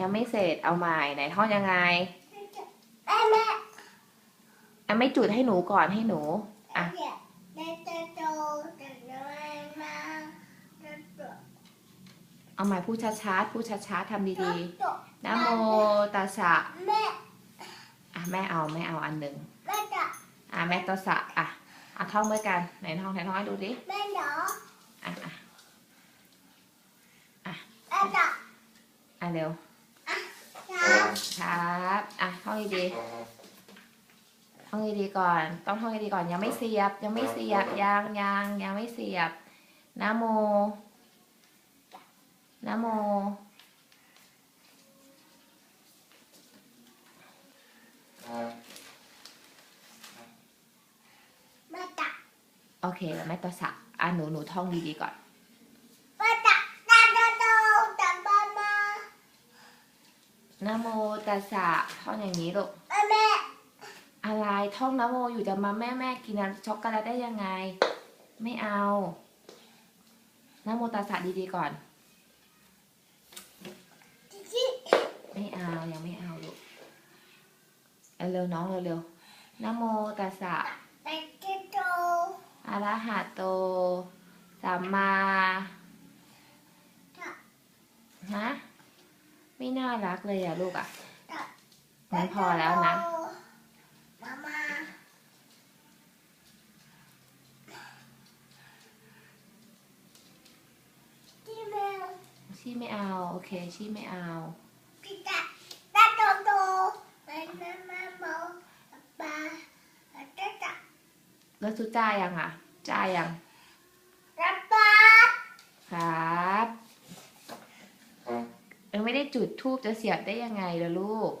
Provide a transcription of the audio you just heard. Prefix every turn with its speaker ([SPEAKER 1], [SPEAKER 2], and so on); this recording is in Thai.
[SPEAKER 1] ยังไม่เสร็จเอาใหม่ไหนท่องยังไง
[SPEAKER 2] แม่แม่
[SPEAKER 1] อะไม่จุดให้หนูก่อนให้หนูอะ
[SPEAKER 2] เนี่ยแม่จะโตแต่น้อยมาจะโต
[SPEAKER 1] เอาใหม่พูดช้าๆพูดช้าๆทำดี
[SPEAKER 2] โต
[SPEAKER 1] ๆนะโมตัสสะ
[SPEAKER 2] แม่
[SPEAKER 1] อะแม่เอาแม่เอาอันหนึ่ง
[SPEAKER 2] แม่จะ
[SPEAKER 1] อะแม่ตัสสะอะอะท่องด้วยกันไหนท่องไหนท่องให้ดูดิ
[SPEAKER 2] แม่เหรอ
[SPEAKER 1] อะอะ
[SPEAKER 2] แม่จะ
[SPEAKER 1] อะเร็ว
[SPEAKER 2] ครับ
[SPEAKER 1] ครับอะท่องดีๆท่องดีๆก่อน ต้องท่องดีๆก่อนยังไม่เสียบ ยังไม่เสียบยังยังยังไม่เสียบนะโมนะโม
[SPEAKER 2] แม่จะ
[SPEAKER 1] โอเคแล้วแม่ตัสสะอะหนูหนูท่องดีๆก่อน
[SPEAKER 2] แม่จะตาโตโตแต่บ้ามา
[SPEAKER 1] นะโมตัสสะท่องอย่างนี้ลูก
[SPEAKER 2] แม่แม่
[SPEAKER 1] อะไรท่องนะโมอยู่จะมาแม่แม่กินช็อกโกแลตได้ยังไง ไม่เอานะโมตัสสะดีๆก่อน
[SPEAKER 2] จิจิ
[SPEAKER 1] ไม่เอายังไม่เอาลูกเอาเร็วน้องเร็วๆนะโมตัสสะ
[SPEAKER 2] แม่จะโต
[SPEAKER 1] อะระหะโตสัมมา
[SPEAKER 2] จะ
[SPEAKER 1] ฮะ ไม่น่ารักเลยอะลูกอะ
[SPEAKER 2] จะ
[SPEAKER 1] งั้นพอแล้วนะ
[SPEAKER 2] มามาที่แมว
[SPEAKER 1] ชี่ไม่เอา โอเค ชี่ไม่เอา
[SPEAKER 2] พี่ตาตาโตโตแม่แม่แม่โมปลาจะจะ
[SPEAKER 1] แล้วซูจ้ายังอะจ้ายัง
[SPEAKER 2] รับปา
[SPEAKER 1] ครับ ยังไม่ได้จุดทูบจะเสียบได้ยังไงล่ะลูก